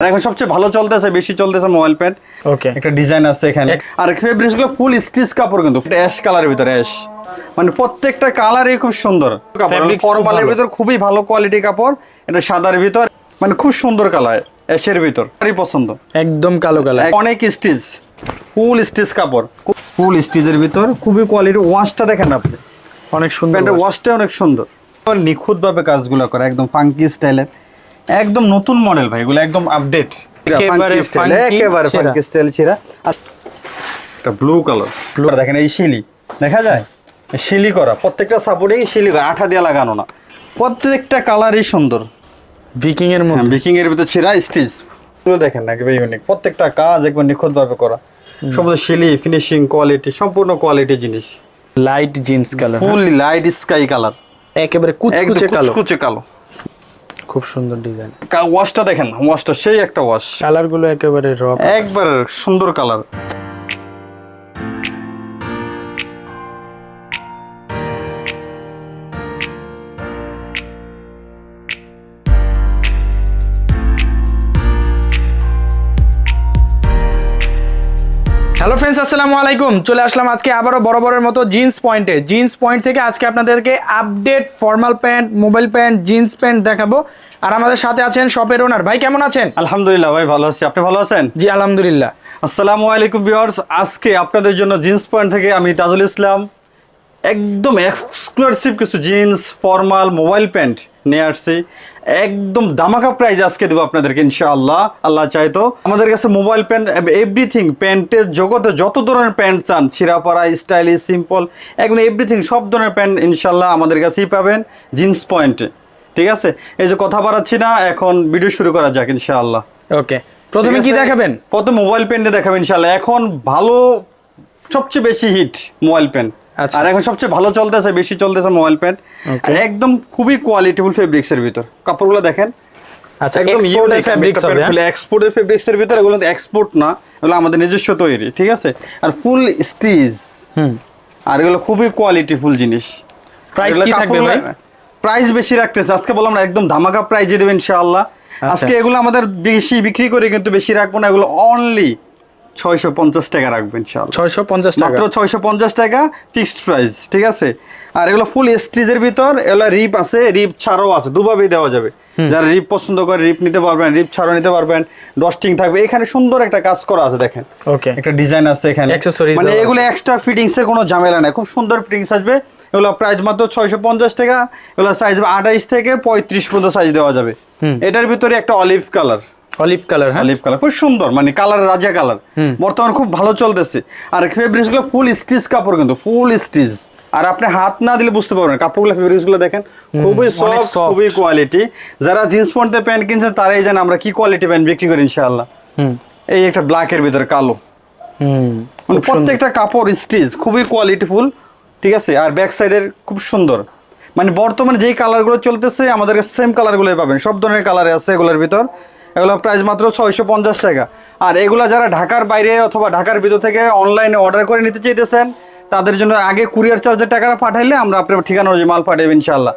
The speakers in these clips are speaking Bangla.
এখন সবচেয়ে ভালো চলতেছে বেশি চলতেছে মোবাইল প্যান্ট ওকে একটা ডিজাইন আছে এখানে। আর ফেব্রিক্সগুলো ফুল স্টিচ কাপড় কিন্তু এটা অ্যাশ কালারের ভিতরে অ্যাশ মানে প্রত্যেকটা কালারই খুব সুন্দর ফর্মালের ভিতর খুবই ভালো কোয়ালিটি কাপড় এটা সাদার ভিতর মানে খুব সুন্দর কালার অ্যাশের ভিতর খুবই পছন্দ। একদম কালো কালার অনেক স্টিচ ফুল স্টিচ কাপড় ফুল স্টিচের ভিতর খুবই কোয়ালিটি ওয়াশটা দেখেন আপনি। অনেক সুন্দর প্যান্টের ওয়াশটা অনেক সুন্দর। নিখুঁত ভাবে কাজগুলো করে একদম ফাঙ্কি স্টাইলের একদম নতুন মডেল ভাই এগুলো একদম আপডেট একেবারে একেবারে ফাঙ্কি স্টাইল ছিরা একটা ব্লু কালার ব্লু দেখেন এই শিলি দেখা যায়? শিলি করা প্রত্যেকটা সাপোর্টেই শিলি করা আঠা দিয়ে লাগানো না। প্রত্যেকটা কালারই সুন্দর। ভিকিং এর হ্যাঁ মধ্যে বিকিং এর ভিতরে ছিরা স্টিচ পুরো দেখেন না একেবারে ইউনিক প্রত্যেকটা কাজ একবার নিখুঁত ভাবে করা সমস্ত শিলি ফিনিশিং কোয়ালিটি সম্পূর্ণ কোয়ালিটি জিনিস। Light jeans colour full light sky colour একেবারে কুচকুচে কালো। কুচকুচে কালো। খুব সুন্দর ডিজাইন ওয়াশটা দেখেন ওয়াশটা সেই একটা ওয়াশ কালারগুলো একেবারে র একবার সুন্দর কালার ফ্রেন্ডস আসসালামু আলাইকুম। চলে আসলাম আজকে আবারও বড় বড়ের মতো জিন্স পয়েন্টে জিন্স পয়েন্ট থেকে আজকে আপনাদেরকে update formal pant mobile pant jeans pant দেখাবো। আর আমাদের সাথে আছেন শপের ওনার ভাই কেমন আছেন? আলহামদুলিল্লাহ ভাই ভালো আছি। আপনি ভালো আছেন? জি আলহামদুলিল্লাহ। আসসালামু আলাইকুম ভিউয়ার্স আজকে আপনাদের জন্য জিন্স পয়েন্ট থেকে আমি তাজুল ইসলাম একদম এক্সক্লুসিভ কিছু জিন্স ফর্মাল মোবাইল প্যান্ট নিয়ে আসছি। একদম দামাকা প্রাইজ আজকে দেবো আপনাদেরকে ইনশাআল্লাহ। আল্লাহ চাইতো আমাদের কাছে মোবাইল প্যান্ট এভরিথিং প্যান্টের জগতে যত ধরনের প্যান্ট চান ছিঁড়াপাড়া স্টাইলিশ সিম্পল একদম এভরিথিং সব ধরনের প্যান্ট ইনশাআল্লাহ আমাদের কাছেই পাবেন জিন্স পয়েন্টে ঠিক আছে? এই যে কথা বাড়াচ্ছি না এখন ভিডিও শুরু করা যাক ইনশাআল্লাহ। ওকে প্রথমে কি দেখাবেন? প্রথমে মোবাইল প্যান্টে দেখাবেন ইনশাআল্লাহ। এখন ভালো সবচেয়ে বেশি হিট মোবাইল প্যান্ট। আর এখন সবচেয়ে ভালো চলতেছে বেশি চলতেছে মোবাইল প্যান্ট. একদম খুবই কোয়ালিটিফুল ফেব্রিক্স এর ভিতর। কাপড়গুলো দেখেন। আচ্ছা একদম এক্সপোর্টের ফেব্রিক্স হবে? এক্সপোর্টের ফেব্রিক্স এর ভিতর এগুলো এক্সপোর্ট না এগুলো আমাদের নিজস্ব তৈরি ঠিক আছে? আর ফুল স্টিচ হুম। আর এগুলো খুবই কোয়ালিটিফুল জিনিস। Price কি থাকবে ভাই? প্রাইস বেশি রাখতেছে। আজকে বললাম না একদম ধামাকা প্রাইজে দেবেন ইনশাআল্লাহ। আচ্ছা। আজকে এগুলো আমাদের বেশি বিক্রি করে কিন্তু বেশি রাখব না এগুলো অনলি ছয়শো পঞ্চাশ টাকা রাখবেন ছয়শো পঞ্চাশ মাত্র ছয়শো পঞ্চাশ টাকা ফিক্সড প্রাইস ঠিক আছে? আর এগুলো ফুল স্টিজের ভিতর এগুলো রিপ আছে রিপ ছাড়াও আছে দুভাবেই দেওয়া যাবে। যারা রিপ পছন্দ করে রিপ নিতে পারবেন রিপ ছাড়াও নিতে পারবেন ডস্টিং থাকবে। এখানে সুন্দর একটা কাজ করা আছে দেখেন। ওকে একটা ডিজাইন আছে এখানে। মানে এগুলো এক্সট্রা ফিটিংস এর কোনো ঝামেলা নাই। খুব সুন্দর ফিটিংস আসবে। এগুলো প্রাইস মাত্র ছয়শো পঞ্চাশ টাকা। এগুলো সাইজ আঠাইশ থেকে পঁয়ত্রিশ পর্যন্ত সাইজ দেওয়া যাবে। এটার ভিতরে একটা অলিভ কালার অলিভ কালার হ্যাঁ? অলিভ কালার খুব সুন্দর মানে কালার রাজা কালার। বর্তমানে খুব ভালো চলতেছে। আর ফেব্রিক্সগুলো ফুল স্টিচ কাপড় কিন্তু ফুল স্টিচ আর আপনি হাত না দিলে বুঝতে পারবেন। কাপড়গুলো ফেব্রিক্সগুলো দেখেন খুবই সফট খুবই কোয়ালিটি যারা জিন্স প্যান্টের প্যান্ট কিনছেন তারাই জানে আমরা কি কোয়ালিটি প্যান্ট বিক্রি করি ইনশাআল্লাহ। এই একটা ব্ল্যাকের ভিতরে কালো। মানে প্রত্যেকটা কাপড় স্টিচ খুবই কোয়ালিটিফুল ঠিক আছে? আর ব্যাক সাইডের খুব সুন্দর। মানে বর্তমানে যেই কালারগুলো চলতেছে আমাদের সেম কালারগুলোই পাবেন। সব ধরনের কালারে আছে এগুলোর ভিতর। এগুলো প্রাইস মাত্র ছয়শো পঞ্চাশ টাকা। আর এগুলো যারা ঢাকার বাইরে অথবা ঢাকার ভিতর থেকে অনলাইনে অর্ডার করে নিতে চাইতেছেন তাদের জন্য আগে কুরিয়ার চার্জের টাকাটা পাঠাইলে আমরা আপনার ঠিকানা অনুযায়ী মাল পাঠাবো ইনশাল্লাহ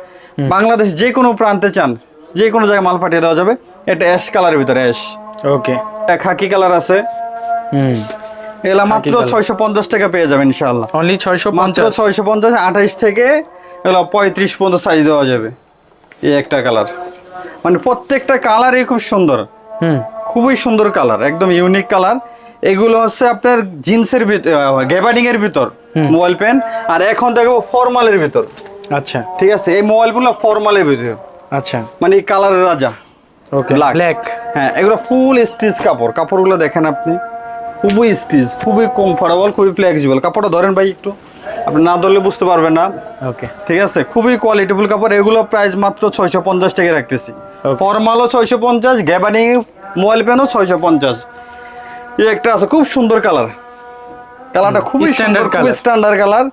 বাংলাদেশ যে কোনো প্রান্তে চান যে কোনো জায়গায় মাল পাঠিয়ে দেওয়া যাবে। এটা অ্যাশ কালারের ভিতরে অ্যাশ ওকে খাকি কালার আছে। হুম। এগুলা মাত্র ছয়শো পঞ্চাশ টাকা পেয়ে যাবেন ইনশাল্লাহ অনলি ছয়শো মাত্র পঞ্চাশ ছয়শো পঞ্চাশ আঠাইশ থেকে এগুলো পঁয়ত্রিশ পর্যন্ত সাইজ দেওয়া যাবে। এই একটা কালার মানে প্রত্যেকটা কালারই খুব সুন্দর। হুম। খুবই সুন্দর কালার একদম ইউনিক কালার। এগুলো হচ্ছে আপনার জিন্সের ভিতর গ্যাবার্ডিং এর ভিতর মোবাইল পেন আর এখন দেখো ফর্মালের ভিতর। আচ্ছা। ঠিক আছে এই মোবাইলগুলো ফর্মালের ভিতর। আচ্ছা। মানে এই কালারের রাজা। ওকে। ব্ল্যাক হ্যাঁ এগুলো ফুল স্টিচ কাপড়। কাপড়গুলো দেখেন আপনি। খুবই স্টিচ খুবই কমফোর্টেবল খুবই ফ্লেক্সিবল কাপড়টা ধরেন ভাই একটু। আপনি না ধরলে বুঝতে পারবেন না। ওকে ঠিক আছে? খুবই কোয়ালিটিফুল কাপড়। এগুলো প্রাইস মাত্র ছয়শো পঞ্চাশ টাকা রাখতেছি. ফর্মালও ছয়শো পঞ্চাশ গ্যাবানি মোবাইল পেনও ছয়শো পঞ্চাশ। এই একটা আছে খুব সুন্দর কালার কালারটা খুবই স্ট্যান্ডার্ড খুবই স্ট্যান্ডার্ড কালার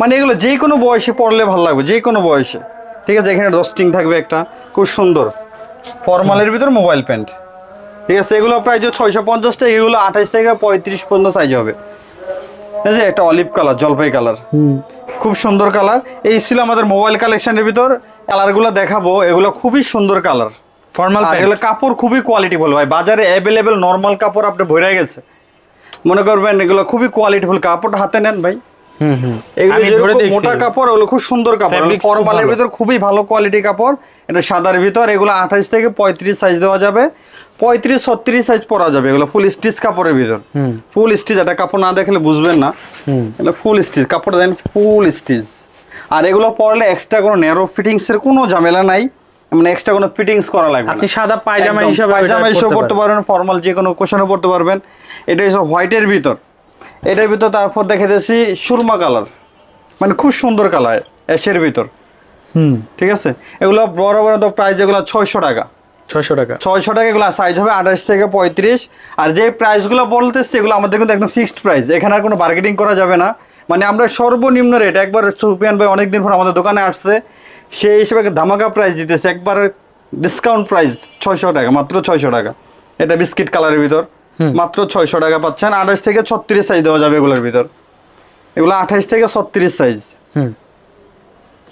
মানে এগুলো যে কোনো বয়সে পড়লে ভালো লাগবে যে কোনো বয়সে। ঠিক আছে? এখানে ডস্টিং থাকবে একটা খুব সুন্দর। ফর্মালের ভিতর মোবাইল প্যান্ট ঠিক আছে? এগুলো প্রাইস ছয়শো পঞ্চাশ টাকা এগুলো আঠাশ থেকে পঁয়ত্রিশ পর্যন্ত সাইজ হবে। ঠিক আছে একটা অলিভ কালার জলপাই কালার খুব সুন্দর কালার এই ছিল আমাদের মোবাইল কালেকশনের ভিতর। কালারগুলো দেখাবো। এগুলো খুবই সুন্দর কালার ফর্মাল এগুলো কাপড় খুবই কোয়ালিটি বল ভাই। বাজারে অ্যাভেলেবেল নর্মাল কাপড় আপনি ভরে গেছে। মনে করবেন এগুলো খুবই কোয়ালিটিফুল কাপড় হাতে নেন ভাই। মোটা কাপড় ওগুলো খুব সুন্দর কাপড়। ফর্মালের ভিতর খুবই ভালো কোয়ালিটি কাপড়। এটা সাদার ভিতর এগুলো আঠাশ থেকে পঁয়ত্রিশ সাইজ দেওয়া যাবে। পঁয়ত্রিশ ছত্রিশ সাইজ পরা যাবে এগুলো ফুল স্টিচ কাপড়ের ভিতর। হুম। ফুল স্টিচ এটা কাপড় না দেখলে বুঝবেন না। এগুলো ফুল স্টিচ কাপড় দেন ফুল স্টিচ আর এগুলো পরলে এক্সট্রা কোনো ন্যারো ফিটিংস এর কোনো ঝামেলা নাই। মানে এক্সট্রা কোনো ফিটিংস করা লাগবে না। আপনি সাদা পায়জামা হিসাবে পায়জামা হিসেবে পড়তে পারবেন ফর্মাল যে কোনো কোশনে পড়তে পারবেন। এটা হচ্ছে হোয়াইটের ভিতর। এটার ভিতর তারপর দেখে দিয়েছি সুরমা কালার। মানে খুব সুন্দর কালার অ্যাশের ভিতর। হুম। ঠিক আছে? এগুলো বড় বড় তো প্রাইস যেগুলো ছয়শো টাকা। ছয়শো টাকা। ছয়শো টাকা এগুলো সাইজ হবে আঠাশ থেকে পঁয়ত্রিশ। আর যে প্রাইসগুলো বলতেছে এগুলো আমাদের কিন্তু একদম ফিক্সড প্রাইস এখানে আর কোনো বার্গেটিং করা যাবে না। মানে আমরা সর্বনিম্ন রেট একবার সুপিয়ান ভাই অনেকদিন পর আমাদের দোকানে আসছে সেই হিসেবে ধামাকা প্রাইস দিতেছে। একবার ডিসকাউন্ট প্রাইস ছয়শো টাকা মাত্র ছয়শো টাকা। এটা বিস্কিট কালারের ভিতর। মাত্র ছয়শো টাকা পাচ্ছেন। আঠাশ থেকে ছত্রিশ সাইজ দেওয়া যাবে এগুলোর ভিতর। এগুলো আঠাইশ থেকে ছত্রিশ সাইজ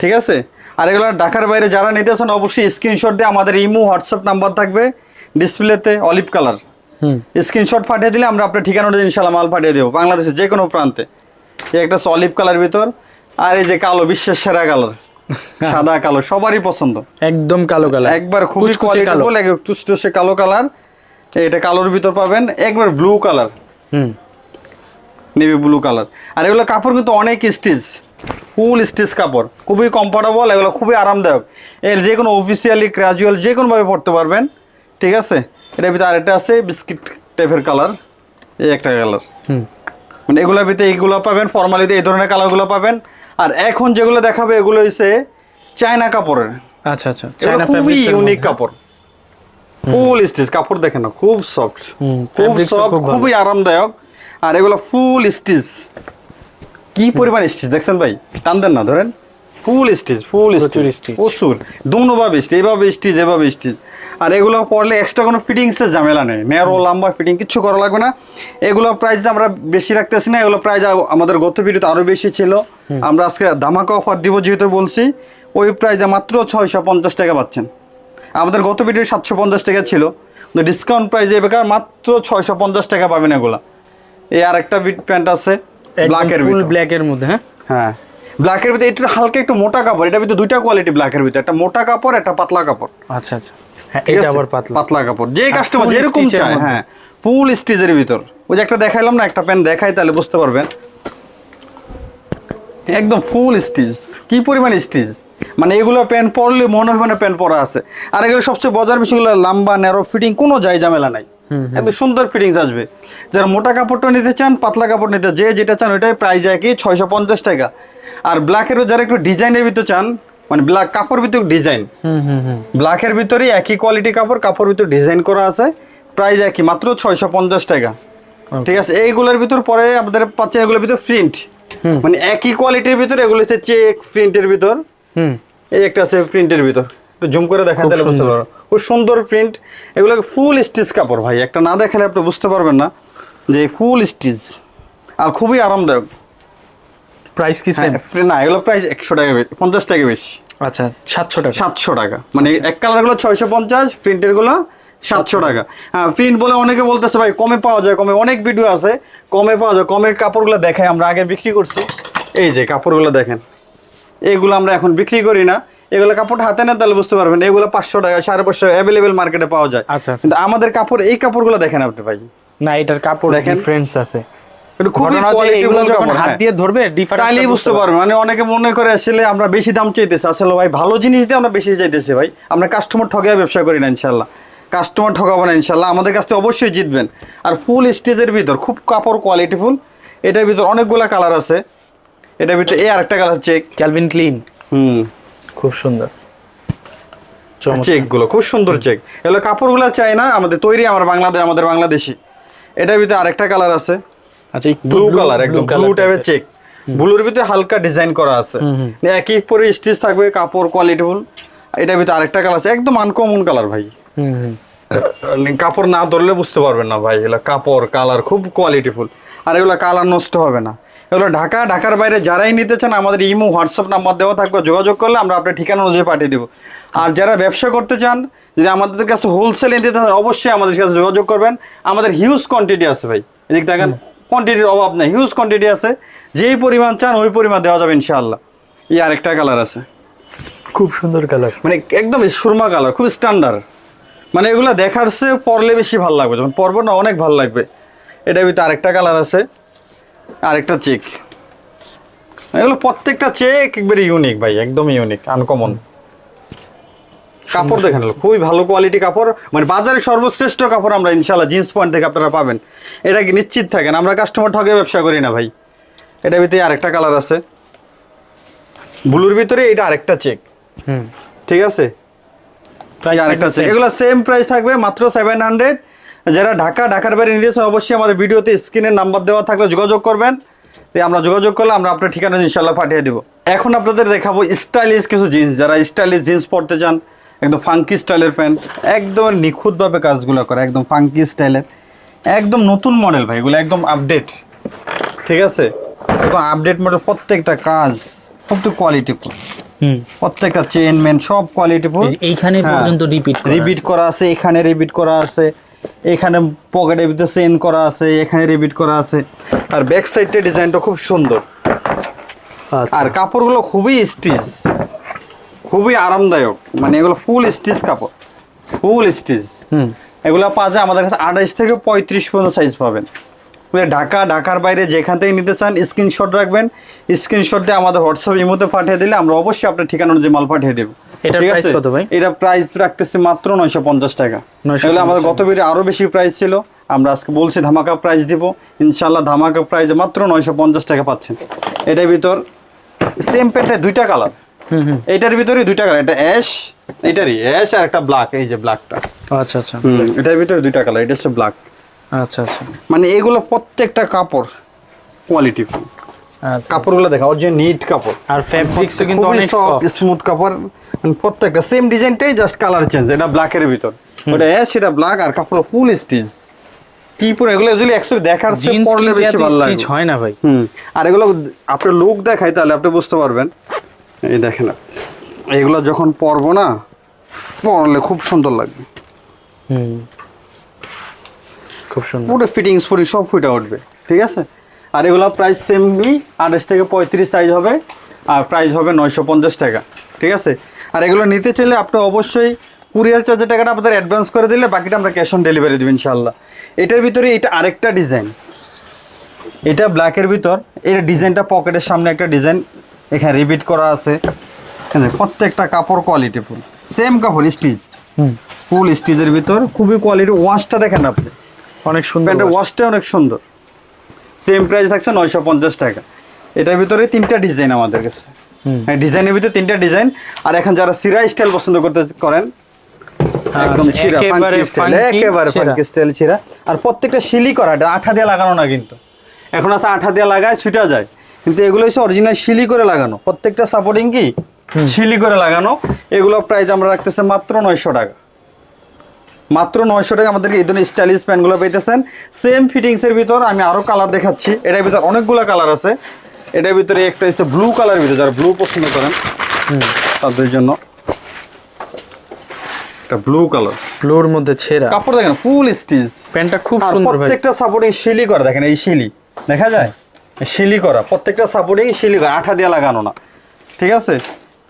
ঠিক আছে? আর এগুলো ঢাকার বাইরে যারা নিতেছেন অবশ্যই স্ক্রিনশট দিয়ে আমাদের ইমো হোয়াটসঅ্যাপ নাম্বার থাকবে। ডিসপ্লেতে অলিভ কালার হুম। স্ক্রিনশট পাঠিয়ে দিলে আমরা আপনার ঠিকানাটা ইনশাল্লাহ মাল পাঠিয়ে দেবো। বাংলাদেশের যে কোনো প্রান্তে। এই একটা অলিভ কালার ভিতর। আর এই যে কালো বিশ্বের সেরা কালার সাদা কালো সবারই পছন্দ। একদম কালো কালার একবার খুবই। কোয়ালিটিফুল কালো। কালার এটা কালোর ভিতর পাবেন একবার ব্লু কালার হুম। নেভি ব্লু কালার আর এগুলো কাপড় কিন্তু অনেক স্টিচ ফুল স্টিচ কাপড়। খুবই কমফোর্টেবল এগুলো খুবই আরামদায়ক। এর যে কোনো অফিসিয়ালি ক্র্যাজুয়াল যে কোনোভাবে পড়তে পারবেন ঠিক আছে? এটার ভিতরে আরেকটা আছে বিস্কিট টাইপের কালার এই একটা কালার হুম। মানে এগুলোর ভিতরে এইগুলো পাবেন ফর্মালিতে এই ধরনের কালারগুলো পাবেন। আর এখন যেগুলো দেখাবে এগুলো হচ্ছে চায়না কাপড়ের। আচ্ছা আচ্ছা। চায়না খুবই ইউনিক কাপড়। ফুল স্টিচ কাপড় দেখেন না খুব সফট খুব সফট খুবই আরামদায়ক। আর এগুলো ফুল স্টিচ কি পরিমাণ স্টিচ দেখছেন ভাই? টান দেন না ধরেন। Full stitch full stitch. প্রচুর। দুনোভাবে স্টিচ এভাবে স্টিচ এভাবে স্টিচ আর এগুলো পরলে এক্সট্রা কোনো ফিটিংসের ঝামেলা নেই। ন্যারো লম্বা ফিটিং কিছু করা লাগবে না। এগুলো প্রাইস আমরা বেশি রাখতেছি না এগুলো প্রাইস আমাদের গত ভিডিওতে আরও বেশি ছিল। আমরা আজকে ধামাকা অফার দিব যেহেতু বলছি। ওই প্রাইসে মাত্র ছয়শো পঞ্চাশ টাকা পাচ্ছেন। আমাদের গত ভিডিও সাতশো পঞ্চাশ টাকা ছিল। ডিসকাউন্ট প্রাইসে এবার মাত্র ছয়শো পঞ্চাশ টাকা পাবেন এগুলা। এই আর একটা বিট প্যান্ট আছে ব্ল্যাকের ফুল ব্ল্যাকের মধ্যে হ্যাঁ? হ্যাঁ। ব্ল্যাকের ভিতরে এটা হালকা একটু মোটা কাপড় এটা ভিতরে দুইটা কোয়ালিটি ব্ল্যাকের ভিতরে একটা মোটা কাপড় একটা পাতলা কাপড়। আচ্ছা আচ্ছা। হ্যাঁ এটা আবার পাতলা। পাতলা কাপড়। যে কাস্টমার যেরকম চায় হ্যাঁ। ফুল স্টিচের ভিতর। ওই যে একটা দেখাইলাম না একটা প্যান্ট দেখাই তাহলে বুঝতে পারবেন। একদম ফুল স্টিচ কি পরিমাণ স্টিচ মানে এগুলো প্যান্ট পরলে মনে হবে না প্যান্ট পরা আছে। আর এগুলো সবচেয়ে বজার বিষয়গুলো লম্বা ন্যারো ফিটিং কোনো যাই ঝামেলা নাই। একদম সুন্দর ফিটিংস আসবে। যারা মোটা কাপড়টা নিতে চান পাতলা কাপড় নিতে যে যেটা চান ওইটাই প্রাইস কি ছয়শো পঞ্চাশ টাকা। আর ব্ল্যাকেরও যারা একটু ডিজাইনের ভিতর চান মানে ব্ল্যাক কাপড় ভিতর ডিজাইন হুম হুম হুম। ব্ল্যাকের ভিতরে একই কোয়ালিটি কাপড় কাপড় ভিতর ডিজাইন করা আছে প্রাইস একই মাত্র ছয়শো পঞ্চাশ টাকা। ঠিক আছে এইগুলোর ভিতর পরে আমাদের পাচ্ছেন এগুলোর ভিতর প্রিন্ট মানে একই কোয়ালিটির ভিতর এগুলো হচ্ছে চেক প্রিন্টের ভিতর। হুম। এই একটা আছে প্রিন্টের ভিতর। একটু জুম করে দেখা তাহলে বুঝতে। পারো খুব সুন্দর প্রিন্ট এগুলো ফুল স্টিচ কাপড় ভাই। একটা না দেখালে আপনি বুঝতে পারবেন না যে ফুল স্টিচ আর খুবই আরামদায়ক। প্রাইস কি হ্যাঁ, না এগুলো প্রাইস একশো টাকা বেশি পঞ্চাশ টাকা বেশি। আচ্ছা সাতশো টাকা। সাতশো টাকা। মানে এক কালারগুলো ছয়শো পঞ্চাশ প্রিন্টেরগুলো সাতশো টাকা। হ্যাঁ প্রিন্ট বলে অনেকে বলতেছে ভাই কমে পাওয়া যায় কমে অনেক ভিডিও আছে কমে পাওয়া যায়। কমের কাপড়গুলো দেখাই আমরা আগে বিক্রি করছি। এই যে কাপড়গুলো দেখেন। এগুলো আমরা এখন বিক্রি করি না। এগুলো কাপড় হাতে নেন তাহলে বুঝতে পারবেন এগুলো পাঁচশো টাকা সাড়ে পাঁচশো অ্যাভেলেবেল মার্কেটে পাওয়া যায়। আচ্ছা, আচ্ছা। কিন্তু আমাদের কাপড় এই কাপড়গুলো দেখেন আপনি ভাই। না এটার কাপড় দেখেন। ডিফারেন্স আছে। খুবই যখন হাত হ্যাঁ। দিয়ে ধরবে ডিফারেন্স বুঝতে পারবেন মানে অনেকে মনে করে আসলে আমরা বেশি দাম চাইতেছি। আসলে ভাই ভালো জিনিস দিয়ে আমরা বেশি চাইতেছি ভাই। আমরা কাস্টমার ঠকায় ব্যবসা করি না ইনশাল্লাহ কাস্টমার ঠকাবো না ইনশাল্লাহ আমাদের কাছ থেকে অবশ্যই জিতবেন। আর ফুল স্টেজের ভিতর খুব কাপড় কোয়ালিটি ফুল এটার ভিতর অনেকগুলা কালার আছে। এটার ভিতরে এই আরেকটা কালার চেক ক্যালভিন ক্লিন হুম। খুব সুন্দর। চমৎকার। চেকগুলো খুব সুন্দর চেক এগুলো কাপড়গুলো চাই না আমাদের তৈরি আমার বাংলাদেশ আমাদের বাংলাদেশি। এটার ভিতরে আরেকটা কালার আছে। আচ্ছা ব্লু কালার একদম ব্লু টাইপের চেক ব্লুর ভিতরে হালকা ডিজাইন করা আছে। একই পরে স্টিচ থাকবে কাপড় কোয়ালিটি ফুল এটার ভিতরে আরেকটা কালার আছে একদম আনকমন কালার ভাই। হুম কাপড় না ধরলে বুঝতে পারবেন না ভাই এগুলো কাপড় কালার খুব কোয়ালিটিফুল আর এগুলো কালার নষ্ট হবে না। এগুলো ঢাকা ঢাকার বাইরে যারাই নিতে চান আমাদের ইমো হোয়াটসঅ্যাপ নাম্বার দেওয়া থাকবে যোগাযোগ করলে আমরা আপনার ঠিকানা অনুযায়ী পাঠিয়ে দেবো। আর যারা ব্যবসা করতে চান যদি আমাদের কাছে হোলসেলে নিতে চান অবশ্যই আমাদের কাছে যোগাযোগ করবেন। আমাদের হিউজ কোয়ান্টিটি আছে ভাই। এদিক দেখেন কোয়ান্টিটির অভাব নেই হিউজ কোয়ান্টিটি আছে। যেই পরিমাণ চান ওই পরিমাণ দেওয়া যাবে ইনশাআল্লাহ। এই আরেকটা কালার আছে। খুব সুন্দর কালার মানে একদম সুরমা কালার খুব স্ট্যান্ডার্ড মানে এগুলো দেখার সে পরলে বেশি ভালো লাগবে যখন পরব না অনেক ভালো লাগবে। এটা ভিতরে আরেকটা কালার আছে। আরেকটা চেক। এগুলো প্রত্যেকটা চেক একবারে ইউনিক ভাই একদম ইউনিক আনকমন কাপড় দেখেন খুবই ভালো কোয়ালিটি কাপড়। মানে বাজারে সর্বশ্রেষ্ঠ কাপড় আমরা ইনশাল্লাহ জিন্স পয়েন্ট থেকে আপনারা পাবেন। এটা কি নিশ্চিত থাকেন? আমরা কাস্টমার ঠকে ব্যবসা করি না ভাই। এটার ভিতরে আরেকটা কালার আছে। ব্লুর ভিতরে এটা আরেকটা চেক। হুম। ঠিক আছে? প্রাইস আরেকটা চেক। এগুলো সেম প্রাইস থাকবে মাত্র সেভেন হান্ড্রেড যারা ঢাকা ঢাকার বাইরে যাচ্ছেন অবশ্যই আমাদের ভিডিওতে স্ক্রিনের নাম্বার দেওয়া থাকলে যোগাযোগ করবেন। আমরা যোগাযোগ করলে আমরা আপনার ঠিকানা ইনশাল্লাহ পাঠিয়ে দিব। এখন আপনাদের দেখাবো স্টাইলিশ কিছু জিন্স। যারা স্টাইলিশ জিন্স পরতে চান একদম ফাঙ্কি স্টাইলের প্যান্ট একদম নিখুঁতভাবে কাজগুলো করে একদম ফাঙ্কি স্টাইলের। একদম নতুন মডেল ভাই এগুলো একদম আপডেট। ঠিক আছে? একদম আপডেট মডেল প্রত্যেকটা কাজ খুব তো কোয়ালিটিফুল হুম। প্রত্যেকটা চেন মেন সব কোয়ালিটিফুল এই- এইখানে হ্যাঁ। পর্যন্ত রিপিট রিপিট করা আছে এখানে রিপিট করা আছে। এখানে পকেটের ভিতরে চেন করা আছে এখানে রিপিট করা আছে। আর ব্যাক সাইডের ডিজাইনটা খুব সুন্দর। আর কাপড়গুলো খুবই স্টিচ খুবই আরামদায়ক। মানে এগুলো ফুল স্টিচ কাপড়। ফুল স্টিচ হুম। এগুলো যায় আমাদের কাছে আঠাইশ থেকে পঁয়ত্রিশ পর্যন্ত সাইজ পাবেন। মানে ঢাকা ঢাকার বাইরে যেখান থেকে নিতে চান স্ক্রিনশট রাখবেন। স্ক্রিনশট দিয়ে আমাদের হোয়াটসঅ্যাপ ইমোতে পাঠিয়ে দিলে আমরা অবশ্যই আপনার ঠিকানা অনুযায়ী মাল পাঠিয়ে দেবো। কত ভাই? এটা প্রাইস রাখতেছে মাত্র নয়শো পঞ্চাশ টাকা। 950 এগুলো আমাদের গত ভিডিও আরও বেশি প্রাইস ছিল। আমরা আজকে বলছি ধামাকা প্রাইস দিব। ইনশাল্লাহ ধামাকা প্রাইস মাত্র নয়শো পঞ্চাশ টাকা পাচ্ছেন। এটার ভিতর সেম প্যান্টে দুইটা কালার হুম হুম। এটার ভিতরে দুইটা কালার এটা অ্যাশ এটারই অ্যাশ আর একটা ব্ল্যাক এই যে ব্ল্যাকটা আচ্ছা আচ্ছা। হুম এটার ভিতরে দুইটা কালার এটা হচ্ছে ব্ল্যাক আচ্ছা আচ্ছা। মানে এগুলো প্রত্যেকটা কাপড় কোয়ালিটি আচ্ছা কাপড়গুলো দেখা ওর যে নিট কাপড়। আর ফ্যাব্রিক্সও কিন্তু অনেক সফট স্মুথ কাপড় মানে প্রত্যেকটা সেম ডিজাইনটাই জাস্ট কালার চেঞ্জ এটা ব্ল্যাকের ভিতর। ওটা অ্যাশ এটা ব্ল্যাক আর কাপড় ফুল স্টিচ কি পুরো এগুলো যদি অ্যাকচুয়ালি দেখার চেয়ে পরলে বেশি ভালো লাগবে। স্টিচ হয় না ভাই। হুম আর এগুলো আপনার লুক দেখাই তাহলে আপনি বুঝতে পারবেন। এই দেখেন। এগুলো যখন পরবো না পরলে খুব সুন্দর লাগবে। হুম। খুব সুন্দর। পুরো ফিটিংস ফুটি সব ফুটে উঠবে ঠিক আছে? আর এগুলো প্রাইস সেমই আঠাশ থেকে পঁয়ত্রিশ সাইজ হবে আর প্রাইস হবে নয়শো পঞ্চাশ টাকা ঠিক আছে? আর এগুলো নিতে চাইলে আপনি অবশ্যই কুরিয়ার চার্জের টাকাটা আপনাদের অ্যাডভান্স করে দিলে বাকিটা আমরা ক্যাশ অন ডেলিভারি দেবো ইনশাল্লাহ এটার ভিতরে এটা আরেকটা ডিজাইন এটা ব্ল্যাকের ভিতর এর ডিজাইনটা পকেটের সামনে একটা ডিজাইন এখানে রিপিট করা আছে। ঠিক আছে? প্রত্যেকটা কাপড় কোয়ালিটি ফুল সেম কাপড় স্টিচ হুম। ফুল স্টিচের ভিতর। খুবই কোয়ালিটি ওয়াশটা দেখেন আপনি। অনেক সুন্দর ওয়াশটা অনেক সুন্দর। সেম প্রাইস থাকছে নয়শো পঞ্চাশ টাকা। এটার ভিতরে তিনটা ডিজাইন আমাদের কাছে। হ্যাঁ ডিজাইনের ভিতরে তিনটা ডিজাইন আর এখন যারা সিরা স্টাইল পছন্দ করতে করেন একদম আচ্ছা, ছিরা একেবারে ছিঁড়া। ফাঙ্কি স্টাইল ছিরা আর প্রত্যেকটা শিলি করা এটা আঠা দিয়ে লাগানো না কিন্তু। এখন আছে আঠা দিয়ে লাগায় ছুটা যায়। কিন্তু এগুলো হচ্ছে অরিজিনাল শিলি করে লাগানো। প্রত্যেকটা সাপোর্টিং কি? শিলি করে লাগানো। এগুলো প্রাইস আমরা রাখতেছে মাত্র নয়শো টাকা। মাত্র নয়শো টাকা আমাদেরকে এই ধরনের স্টাইলিশ প্যান্টগুলো পেতেছেন। সেম ফিটিংসের ভিতর আমি আরও কালার দেখাচ্ছি। এটার ভিতর অনেকগুলো কালার আছে। এটার ভিতরে একটা হচ্ছে ব্লু কালার ভিতরে যারা ব্লু পছন্দ করেন তাদের জন্য একটা ব্লু কালার ব্লুর মধ্যে ছেঁড়া। কাপড় দেখেন ফুল স্টিচ প্যান্টটা খুব সুন্দর প্রত্যেকটা সাপোর্টিং শিলি করা দেখেন এই শিলি। দেখা যায়? শিলি করা প্রত্যেকটা সাপোর্টিং শিলি করা আঠা দিয়ে লাগানো না। ঠিক আছে?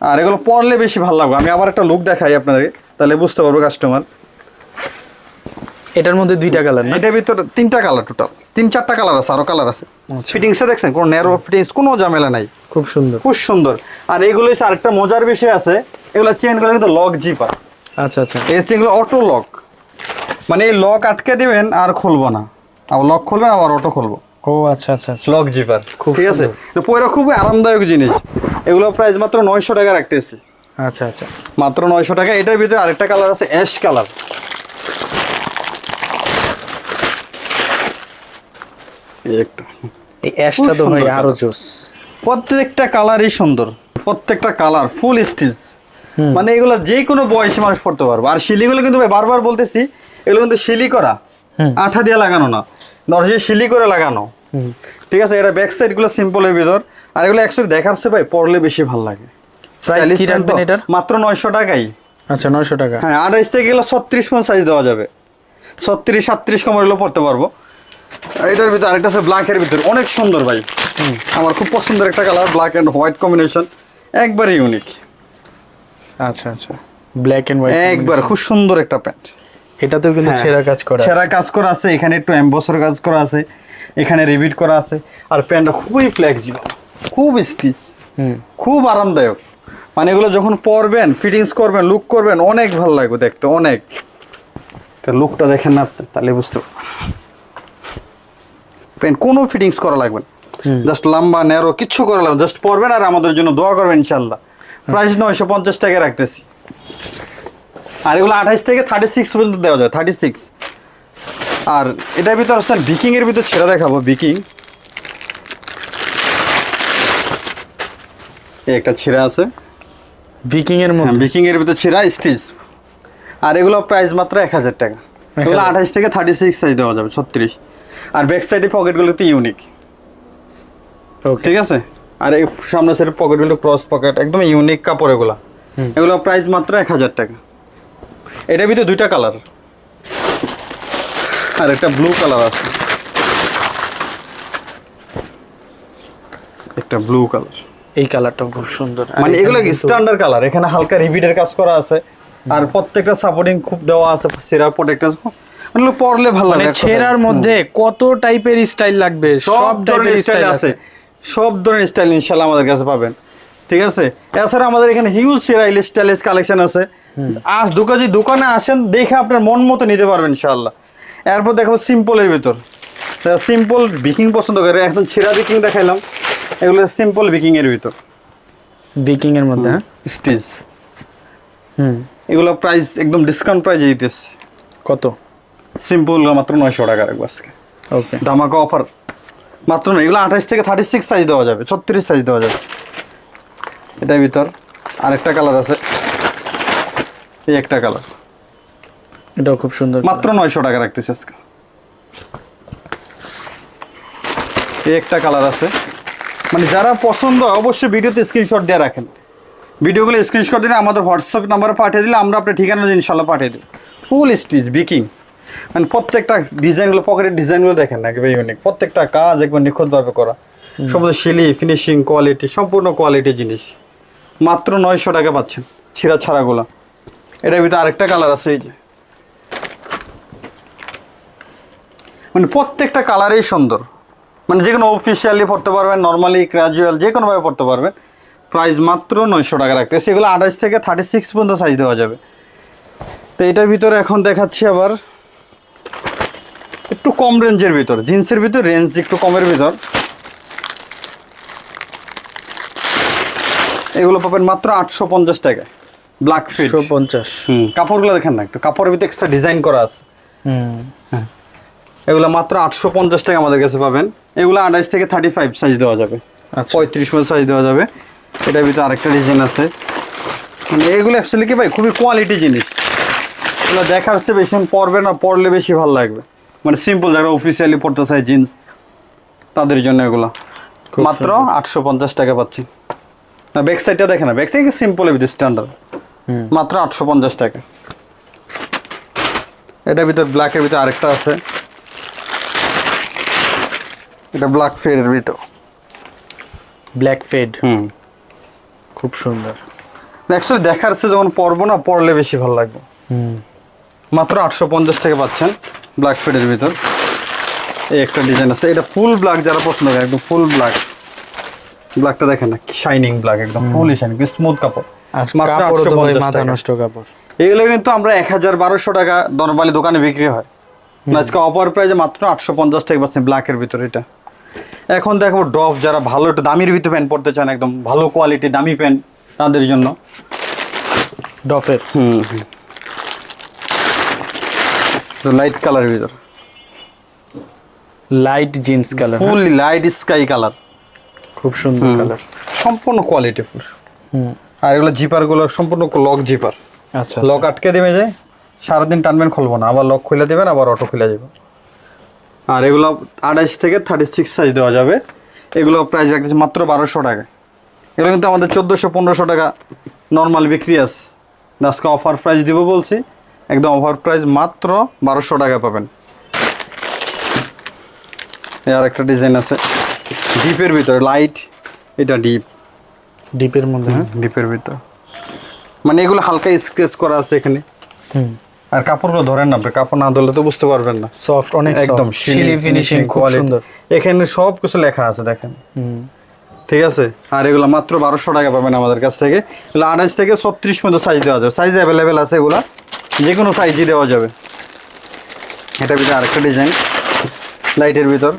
আর এগুলো পরলে বেশি ভালো লাগবে। আমি আবার একটা লুক দেখাই আপনাদের তাহলে বুঝতে পারব কাস্টমার এটার মধ্যে দুইটা কালার না? এটার ভিতরে তিনটা কালার টোটাল তিন চারটা কালার আছে আরও কালার আছে। আচ্ছা। ফিটিংসে দেখছেন? কোনো ন্যারো ফিটিংস কোনো ঝামেলা নাই। খুব সুন্দর। খুব সুন্দর। আর এগুলো হচ্ছে আরেকটা মজার বিষয় আছে। এগুলো চেনগুলো কিন্তু লক জিপার আচ্ছা আচ্ছা। এই চেনগুলো অটো লক মানে এই লক আটকে দিবেন আর খুলবো না। আবার লক খুলবেন আবার অটো খুলবো। ও আচ্ছা আচ্ছা আচ্ছা। লক জিপার খুব ঠিক আছে? তো পয়রা খুবই আরামদায়ক জিনিস। এগুলো প্রাইস মাত্র নয়শো টাকা রাখতেছি। আচ্ছা আচ্ছা। মাত্র নয়শো টাকা। এটার ভিতরে আরেকটা কালার আছে অ্যাশ কালার এই অ্যাশটা তো ভাই আরও জোস। প্রত্যেকটা কালারই সুন্দর। প্রত্যেকটা কালার ফুল স্টিচ মানে এগুলো যে কোনো বয়সী মানুষ পড়তে পারবে। আর শিলিগুলো কিন্তু ভাই বারবার বলতেছি এগুলো কিন্তু শিলি করা। আঠা দিয়ে লাগানো না। নর্জে শিলি করে লাগানো। ঠিক আছে এটা ব্যাক সাইডগুলো সিম্পলের ভিতর। আর এগুলো একসাথে দেখাচ্ছে ভাই পরলে বেশি ভালো লাগে। মাত্র নয়শো টাকাই। আচ্ছা নয়শো টাকা। হ্যাঁ আঠাইশ থেকে গেলে ছত্রিশ পর্যন্ত সাইজ দেওয়া যাবে। ছত্রিশ সাতত্রিশ কমর এগুলো পড়তে পারব। এটার ভিতরে আরেকটা আছে ব্ল্যাকের ভিতরে। অনেক সুন্দর ভাই। আমার খুব পছন্দের একটা colour black and white combination একবারে ইউনিক আচ্ছা আচ্ছা। ব্ল্যাক এন্ড হোয়াইট একবার খুব সুন্দর একটা প্যান্ট এটাতেও কিন্তু হ্যাঁ। ছেঁড়া কাজ করা। ছেঁড়া কাজ করা আছে এখানে একটু এমবসের কাজ করা আছে এখানে রিপিট করা আছে। আর প্যান্টটা খুবই ফ্লেক্সিবল খুব স্টিচ হুম। খুব আরামদায়ক। মানে এগুলো যখন পরবেন ফিটিংস করবেন লুক করবেন অনেক ভালো লাগবে দেখতে অনেক। লুকটা দেখেন না তাহলে বুঝতে পেন কোনো ফিটিংস করা লাগবে না। জাস্ট লম্বা ন্যারো কিচ্ছু করা লাগবে জাস্ট পরবেন আর আমাদের জন্য দোয়া করবেন ইনশাল্লাহ প্রাইস নয়শো পঞ্চাশ টাকা রাখতেছি। আর এগুলো আঠাইশ থেকে থার্টি সিক্স পর্যন্ত দেওয়া যায় থার্টি সিক্স আর এটার ভিতর আসছেন বিকিং এর ভিতর ছেড়ে দেখাবো বিকিং একটা ছিঁড়া আছে। ভিকিং এর হ্যাঁ মধ্যে বিকিং এর ভিতর ছিঁড়া স্টিচ আর এগুলো প্রাইস মাত্র এক হাজার টাকা। এগুলো 1000 আঠাইশ থেকে থার্টি সিক্স সাইজ দেওয়া যাবে ছত্রিশ। আর ব্যাক সাইডে পকেটগুলো তো ইউনিক ঠিক আছে? আর এই সামনের সাইডের পকেটগুলো ক্রস পকেট একদম ইউনিক কাপড় এগুলো। এগুলো প্রাইস মাত্র এক হাজার টাকা। এটার ভিতরে দুইটা কালার আর একটা ব্লু কালার আছে। একটা ব্লু কালার এই কালারটা খুব সুন্দর। মানে এগুলো স্ট্যান্ডার্ড কালার এখানে হালকা রিপিটের কাজ করা আছে। আর প্রত্যেকটা সাপোর্টিং খুব দেওয়া আছে সিরা প্রোটেক্টর মানে পরলে ভালো মানে লাগে ছেঁড়ার মধ্যে কত টাইপের স্টাইল লাগবে? সব ধরনের টাইপের স্টাইল স্টাইল আছে। সব ধরনের স্টাইল ইনশাল্লাহ আমাদের কাছে পাবেন। ঠিক আছে? এছাড়া আমাদের এখানে হিউজ সিরাইল স্টাইলিশ কালেকশন আছে। আজ দোকানে যদি দোকানে আসেন দেখে আপনার মন মতো নিতে পারবেন ইনশাল্লাহ। এরপর দেখাবো সিম্পলের ভিতর। সিম্পল বিকিং পছন্দ করে। এখন ছেঁড়া বিকিং দেখাইলাম। এগুলো সিম্পল বিকিং এর ভিতর। ভিকিং এর মধ্যে হ্যাঁ? স্টিচ হুম। এগুলো প্রাইস একদম ডিসকাউন্ট প্রাইজে দিতেছে। কত? সিম্পল মাত্র নয়শো টাকা রাখব আজকে। ওকে ধামাকা অফার মাত্র নয় এগুলো আঠাশ থেকে থার্টি সিক্স সাইজ দেওয়া যাবে ছত্রিশ সাইজ দেওয়া যাবে। এটার ভিতর আরেকটা কালার আছে। এই একটা কালার এটাও খুব সুন্দর মাত্র নয়শো টাকা রাখতেছে আজকে। এই একটা কালার আছে। মানে যারা পছন্দ হয় অবশ্যই ভিডিওতে স্ক্রিনশট দিয়ে রাখেন। ভিডিওগুলো স্ক্রিনশট দিলে আমাদের হোয়াটসঅ্যাপ নাম্বারে পাঠিয়ে দিলে আমরা আপনার ঠিকানা ইনশাল্লাহ পাঠিয়ে দিই ফুল স্টিচ বিকিং মানে প্রত্যেকটা ডিজাইনগুলো পকেটের ডিজাইনগুলো দেখেন না একেবারে ইউনিক প্রত্যেকটা কাজ একবার নিখুঁতভাবে করা। সমস্ত শিলি ফিনিশিং কোয়ালিটি সম্পূর্ণ কোয়ালিটি জিনিস। মাত্র নয়শো টাকা পাচ্ছেন ছিঁড়া ছাড়াগুলো। এটার ভিতরে আরেকটা কালার আছে এই যে। মানে প্রত্যেকটা কালারই সুন্দর। মানে যে কোনো অফিসিয়ালি পড়তে পারবেন নর্মালি ক্র্যাজুয়াল যে কোনোভাবে পড়তে পারবেন। প্রাইস মাত্র নয়শো টাকা রাখতে সেগুলো আঠাশ থেকে থার্টি সিক্স পর্যন্ত সাইজ দেওয়া যাবে। তো এটার ভিতরে এখন দেখাচ্ছি আবার একটু কম রেঞ্জের ভিতর জিন্সের ভিতর রেঞ্জ একটু কমের ভিতর। এগুলো পাবেন মাত্র আটশো পঞ্চাশ টাকায় ব্ল্যাক ফিট পঞ্চাশ। হুম কাপড়গুলো দেখেন না একটু কাপড়ের ভিতরে এক্সট্রা ডিজাইন করা আছে। হুম। এগুলো মাত্র আটশো পঞ্চাশ টাকা আমাদের কাছে পাবেন। এগুলো আঠাইশ থেকে থার্টি ফাইভ সাইজ দেওয়া যাবে। আচ্ছা। পঁয়ত্রিশ পর্যন্ত সাইজ দেওয়া যাবে। এটার ভিতরে আরেকটা ডিজাইন আছে। মানে এগুলো অ্যাকচুয়ালি কি ভাই খুবই কোয়ালিটি জিনিস। এগুলো দেখার হচ্ছে বেশি পরবে না পরলে বেশি ভালো লাগবে। মানে সিম্পল যারা অফিসিয়ালি পড়তে চায় জিন্স তাদের জন্য এগুলো। মাত্র আটশো পঞ্চাশ টাকা পাচ্ছি। না ব্যাক সাইডটা দেখে না ব্যাক সাইড সিম্পল ভিতরে স্ট্যান্ডার্ড মাত্র আটশো পঞ্চাশ টাকা। এটার ভিতর ব্ল্যাকের ভিতরে আরেকটা আছে। এটা ব্ল্যাক ফেয়ারের ভিতর। ব্ল্যাক ফেড হুম। খুব সুন্দর। অ্যাকচুয়ালি দেখার যখন পরবো না পরলে বেশি ভালো লাগবে। হুম। মাত্র আটশো পঞ্চাশ টাকা পাচ্ছেন। ব্ল্যাক ফেডের ভিতর। এই একটা ডিজাইন আছে। এটা ফুল ব্ল্যাক যারা পছন্দ করে একদম ফুল ব্ল্যাক ব্ল্যাকটা দেখেন না শাইনিং ব্ল্যাক একদম ফুলই শাইনিং স্মুথ কাপড়। মাত্র কাপড় তো 850 মাথা টাকা। নষ্ট কাপড়। এগুলো কিন্তু আমরা এক হাজার বারোশো টাকা নর্মালি দোকানে বিক্রি হয়। আজকে অপার প্রাইজে মাত্র আটশো পঞ্চাশ টাকা পাচ্ছেন ব্ল্যাকের ভিতরে এটা। এখন দেখো ডফ যারা ভালো একটু দামির ভিতরে প্যান্ট পরতে চান একদম ভালো কোয়ালিটি দামি প্যান্ট তাদের জন্য। ডফের হুম। লাইট কালারের ভিতর। Light jeans colour full light sky colour খুব সুন্দর কালার সম্পূর্ণ কোয়ালিটি ফুল হুম। আর এগুলো জিপারগুলো সম্পূর্ণ লক জিপার আচ্ছা লক আটকে দেবে যায় সারাদিন টানবেন খুলবো না। আবার লক খুলে দেবেন আবার অটো খুলে যাবে আর এগুলো আড়াইশ থেকে থার্টি সিক্স সাইজ দেওয়া যাবে। এগুলো প্রাইস রাখতেছে মাত্র বারোশো টাকা। এগুলো কিন্তু আমাদের চোদ্দোশো পনেরোশো টাকা নর্মাল বিক্রি আছে। আজকে অফার প্রাইস দিব বলছি। একদম অফার প্রাইস মাত্র বারোশো টাকা পাবেন। আর একটা ডিজাইন আছে। ডিপের ভিতরে লাইট এটা ডিপ ডিপের মধ্যে ডিপের ভিতর। মানে এগুলো হালকা স্ক্রেচ করা আছে এখানে। আর কাপড়গুলো ধরেন না আপনি কাপড় না ধরলে তো বুঝতে পারবেন না। সফট অনেক একদম শিলি ফিনিশিং খুব সুন্দর। এখানে সব কিছু লেখা আছে দেখেন। হুম। ঠিক আছে? আর এগুলো মাত্র বারোশো টাকা পাবেন আমাদের কাছ থেকে। এগুলো আঠাশ থেকে ছত্রিশ পর্যন্ত সাইজ দেওয়া যাবে। সাইজ অ্যাভেলেবেল আছে এগুলো। যে কোনো সাইজই দেওয়া যাবে। এটা ভিতরে আরেকটা ডিজাইন লাইটের ভিতর।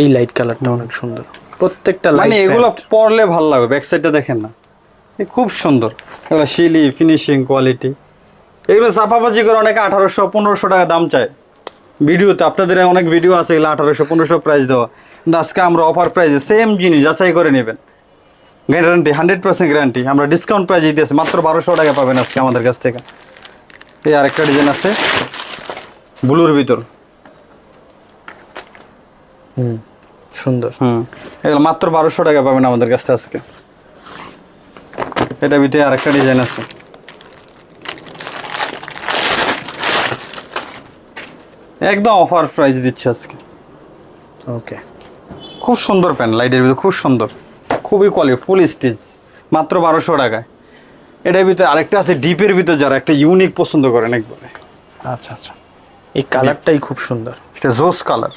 এই লাইট কালারটা অনেক সুন্দর। প্রত্যেকটা মানে এগুলো পরলে ভালো লাগবে ব্যাক সাইডটা দেখেন না। খুব সুন্দর। এগুলো শিলি ফিনিশিং কোয়ালিটি এগুলো চাপাবাজি করে অনেকে আঠারোশো পনেরোশো টাকা দাম চায়। ভিডিওতে আপনাদের অনেক ভিডিও আছে এগুলো আঠারোশো পনেরোশো প্রাইস দেওয়া। কিন্তু আজকে আমরা অফার প্রাইসে সেম জিনিস যাচাই করে নেবেন। গ্যারান্টি হান্ড্রেড পার্সেন্ট গ্যারান্টি আমরা ডিসকাউন্ট প্রাইস দিতেছি মাত্র বারোশো টাকা পাবেন আজকে আমাদের কাছ থেকে। এই আরেকটা ডিজাইন আছে ব্লুর ভিতর। হুম সুন্দর। হুম এগুলো মাত্র বারোশো টাকা পাবেন আমাদের কাছ থেকে আজকে। এটা ভিতরে আরেকটা ডিজাইন আছে। একদম অফার প্রাইস দিচ্ছে আজকে। ওকে খুব সুন্দর প্যান্ট লাইটের ভিতরে খুব সুন্দর। খুবই কোয়ালিটি ফুল স্টিচ মাত্র বারোশো টাকায়। এটার ভিতরে আরেকটা আছে ডিপের ভিতরে যারা একটা ইউনিক পছন্দ করেন একবারে। আচ্ছা আচ্ছা। এই কালারটাই খুব সুন্দর। এটা জোস কালার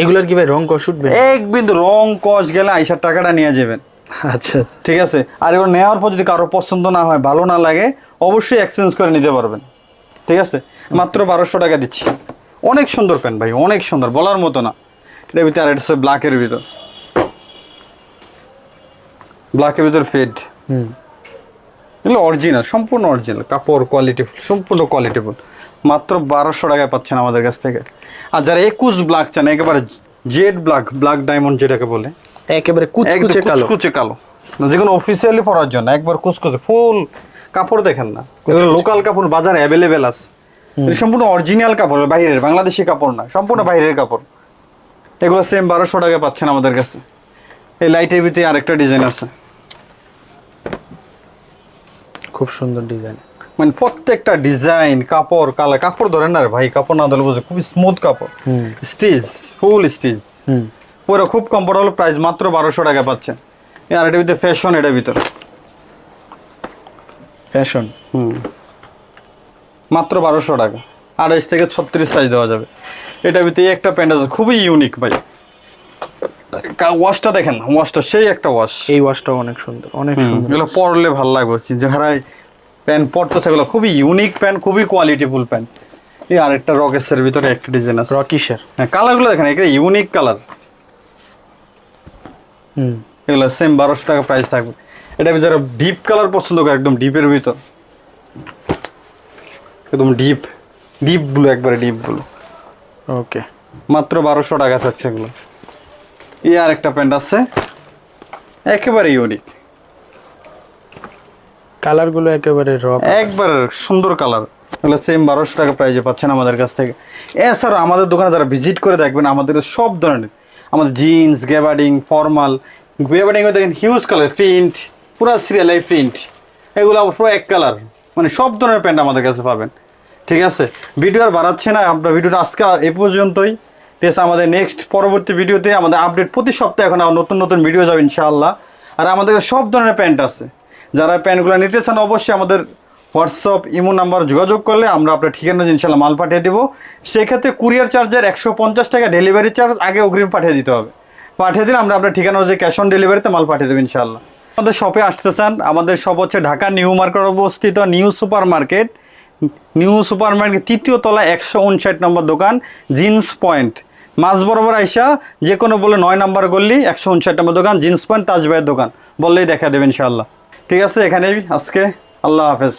এগুলোর কি ভাই রং কষ উঠবে? এক বিন্দু রং কস গেলে আইসার টাকাটা নিয়ে যাবেন। আচ্ছা আচ্ছা। ঠিক আছে? আর এবার নেওয়ার পর যদি কারও পছন্দ না হয় ভালো না লাগে অবশ্যই এক্সচেঞ্জ করে নিতে পারবেন। ঠিক আছে? মাত্র বারোশো টাকা দিচ্ছি। অনেক সুন্দর প্যান্ট ভাই অনেক সুন্দর বলার মতো না। এটার ভিতরে আর এটা ব্ল্যাকের ভিতর। ব্ল্যাকের ভিতর ফেড হুম। এগুলো অরিজিনাল সম্পূর্ণ অরিজিনাল কাপড় কোয়ালিটি সম্পূর্ণ কোয়ালিটিফুল মাত্র বারোশো টাকায় পাচ্ছেন আমাদের কাছ থেকে। আর যারা একুশ ব্ল্যাক চান একেবারে জেড ব্ল্যাক ব্ল্যাক ডায়মন্ড যেটাকে বলে একেবারে কুচকুচে কালো। কুচকুচে কালো। যে কোনো অফিসিয়ালি পরার জন্য একবার কুচকুচে ফুল কাপড় দেখেন না। লোকাল কাপড় বাজারে অ্যাভেলেবেল আছে। সম্পূর্ণ অরিজিনাল কাপড় বাইরের বাংলাদেশি কাপড় না সম্পূর্ণ বাইরের কাপড়। এগুলো সেম বারোশো টাকায় পাচ্ছেন আমাদের কাছে। এই লাইটের ভিতরে আরেকটা ডিজাইন আছে। খুব সুন্দর ডিজাইন মানে প্রত্যেকটা ডিজাইন কাপড় কালার কাপড় ধরেন না ভাই কাপড় না ধরলে বুঝে খুবই স্মুথ কাপড়। স্টিচ ফুল স্টিচ পুরো খুব কমফোর্টেবল প্রাইস মাত্র বারোশো টাকা পাচ্ছেন। আর এটার ভিতরে ফ্যাশন এটার ভিতরে। ফ্যাশন হুম। মাত্র বারোশো টাকা। আড়াইশ থেকে ছত্রিশ সাইজ দেওয়া যাবে। এটার ভিতরে একটা প্যান্ট আছে খুবই ইউনিক ভাই। ওয়াশটা দেখেন ওয়াশটা সেই একটা ওয়াশ এই ওয়াশটাও অনেক সুন্দর অনেক সুন্দর। এগুলো পরলে ভালো লাগবে। যারা প্যান্ট পরতেছে এগুলো খুবই ইউনিক প্যান্ট খুবই কোয়ালিটিফুল প্যান্ট এই আরেকটা রকেসের ভিতরে একটা ডিজাইন আছে। রকিশের হ্যাঁ কালারগুলো দেখেন এগুলো ইউনিক কালার হুম। এগুলো সেম বারোশো টাকা প্রাইস থাকবে। এটার ভিতরে ডিপ কালার পছন্দ করে একদম ডিপের ভিতর। একদম ডিপ ডিপ ব্লু একবারে ডিপ ব্লু ওকে মাত্র বারোশো টাকা থাকছে এগুলো। এই আর একটা প্যান্ট আছে। একেবারে ইউনিক কালারগুলো একেবারে র একবার সুন্দর কালার। এগুলো সেম বারোশো টাকা প্রাইজে পাচ্ছেন আমাদের কাছ থেকে। এছাড়া আমাদের দোকানে যারা ভিজিট করে দেখবেন আমাদের সব ধরনের আমাদের জিন্স গ্যাবার্ডিং ফর্মাল গ্যাবার্ডিং দেখেন হিউজ কালার প্রিন্ট পুরো সিরিয়াল এই প্রিন্ট এগুলো পুরো এক কালার মানে সব ধরনের প্যান্ট আমাদের কাছে পাবেন। ঠিক আছে? ভিডিও আর বাড়াচ্ছে না আপনার ভিডিওটা আজকে এ পর্যন্তই। ঠিক আছে আমাদের নেক্সট পরবর্তী ভিডিওতে আমাদের আপডেট প্রতি সপ্তাহে এখন নতুন নতুন ভিডিও যাবে ইনশাআল্লাহ। আর আমাদের সব ধরনের প্যান্ট আছে। যারা প্যান্টগুলো নিতে চান অবশ্যই আমাদের হোয়াটসঅ্যাপ ইমো নাম্বার যোগাযোগ করলে আমরা আপনার ঠিকানা ইনশাল্লাহ মাল পাঠিয়ে দেবো। সেক্ষেত্রে কুরিয়ার চার্জের একশো পঞ্চাশ টাকা ডেলিভারি চার্জ আগে অগ্রিম পাঠিয়ে দিতে হবে। পাঠিয়ে দিলে আমরা আপনার ঠিকানা যে ক্যাশ অন ডেলিভারিতে মাল পাঠিয়ে দেবো ইনশাল্লাহ আমাদের শপে আসতে চান, আমাদের শপ হচ্ছে ঢাকা নিউ মার্কেট অবস্থিত new super market new super market তৃতীয় তলা একশো উনষাট নম্বর দোকান, জিন্স পয়েন্ট। মাঝ বরাবর আইসা যে কোনো বলে নয় নাম্বার গল্লি একশো উনষাট দোকান, জিন্স প্যান্ট, তাজবাইয়ের দোকান। বললেই দেখা দেবেন ইনশাআল্লাহ। ঠিক আছে, এখানেই আজকে আল্লাহ হাফেজ।